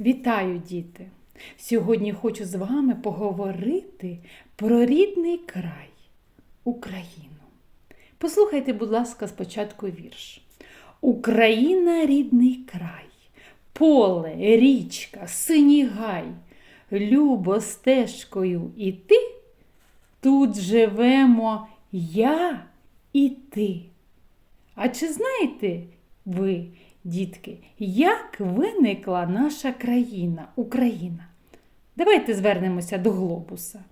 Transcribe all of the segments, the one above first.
Вітаю, діти! Сьогодні хочу з вами поговорити про рідний край Україну. Послухайте, будь ласка, спочатку вірш. Україна рідний край, поле, річка, синій гай, любо стежкою іти, тут живемо я і ти. А чи знаєте ви, дітки, як виникла наша країна, Україна? Давайте звернемося до глобуса.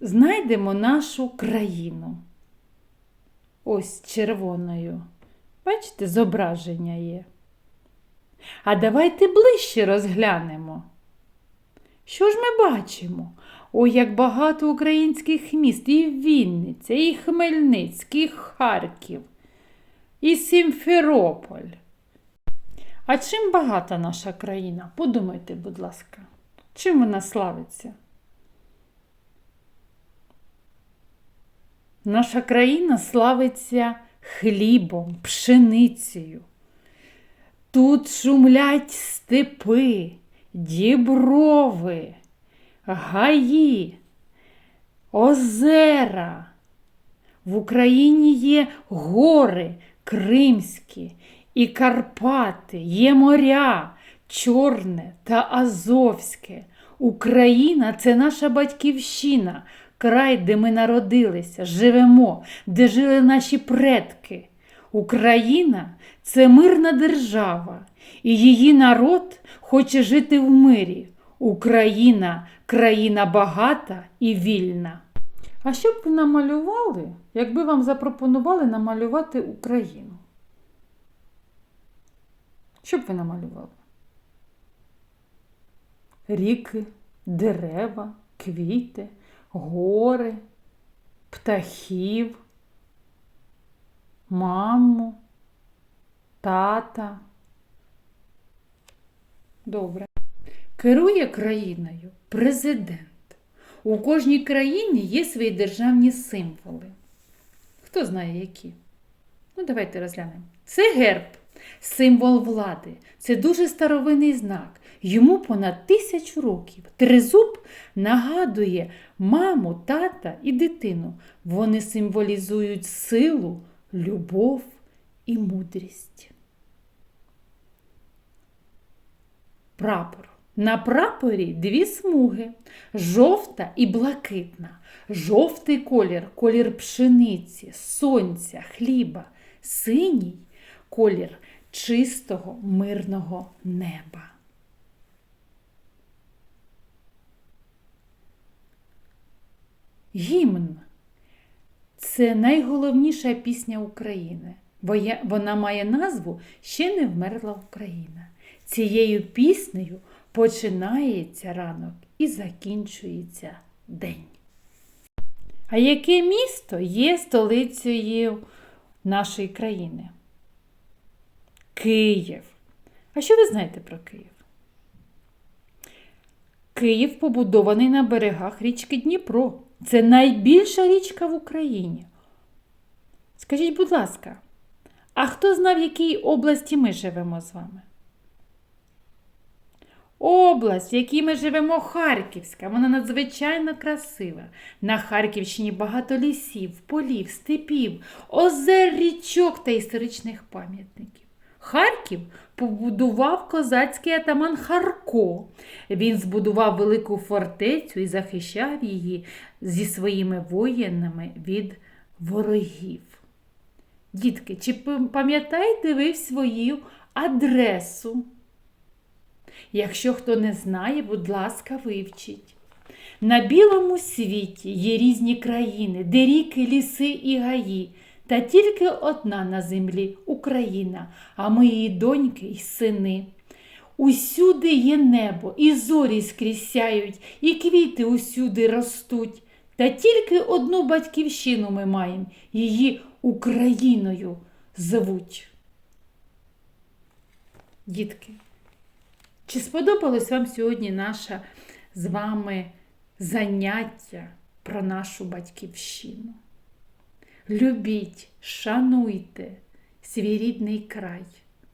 Знайдемо нашу країну. Ось червоною. Бачите, зображення є. А давайте ближче розглянемо. Що ж ми бачимо? Ой, як багато українських міст, і Вінниця, і Хмельницький, і Харків, і Сімферополь. А чим багата наша країна? Подумайте, будь ласка, чим вона славиться? Наша країна славиться хлібом, пшеницею. Тут шумлять степи, діброви, гаї, озера. В Україні є гори Кримські і Карпати, є моря Чорне та Азовське. Україна це наша батьківщина, край, де ми народилися, живемо, де жили наші предки. Україна це мирна держава, і її народ хоче жити в мирі. Україна країна багата і вільна. А що б ви намалювали, якби вам запропонували намалювати Україну? Що б ви намалювали? Ріки, дерева, квіти, гори, птахів, маму, тата. Добре. Керує країною президент. У кожній країні є свої державні символи. Хто знає які? Ну, давайте розглянемо. Це герб, символ влади. Це дуже старовинний знак. Йому понад тисячу років. Тризуб нагадує маму, тата і дитину. Вони символізують силу, любов і мудрість. Прапор. На прапорі дві смуги жовта і блакитна. Жовтий колір колір пшениці, сонця, хліба, синій колір чистого мирного неба. Гімн це найголовніша пісня України, вона має назву Ще не вмерла Україна. Цією піснею починається ранок і закінчується день. А яке місто є столицею нашої країни? Київ. А що ви знаєте про Київ? Київ побудований на берегах річки Дніпро. Це найбільша річка в Україні. Скажіть, будь ласка, а хто знав, в якій області ми живемо з вами? Область, в якій ми живемо, Харківська, вона надзвичайно красива. На Харківщині багато лісів, полів, степів, озер, річок та історичних пам'ятників. Харків побудував козацький атаман Харко. Він збудував велику фортецю і захищав її зі своїми воїнами від ворогів. Дітки, чи пам'ятаєте ви свою адресу? Якщо хто не знає, будь ласка, вивчіть. На білому світі є різні країни, де ріки, ліси і гаї, та тільки одна на землі Україна, а ми її доньки й сини. Усюди є небо, і зорі скрізь сяють, і квіти усюди ростуть. Та тільки одну батьківщину ми маємо, її Україною звуть. Дітки. Чи сподобалось вам сьогодні наше з вами заняття про нашу батьківщину? Любіть, шануйте свій рідний край,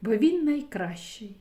бо він найкращий.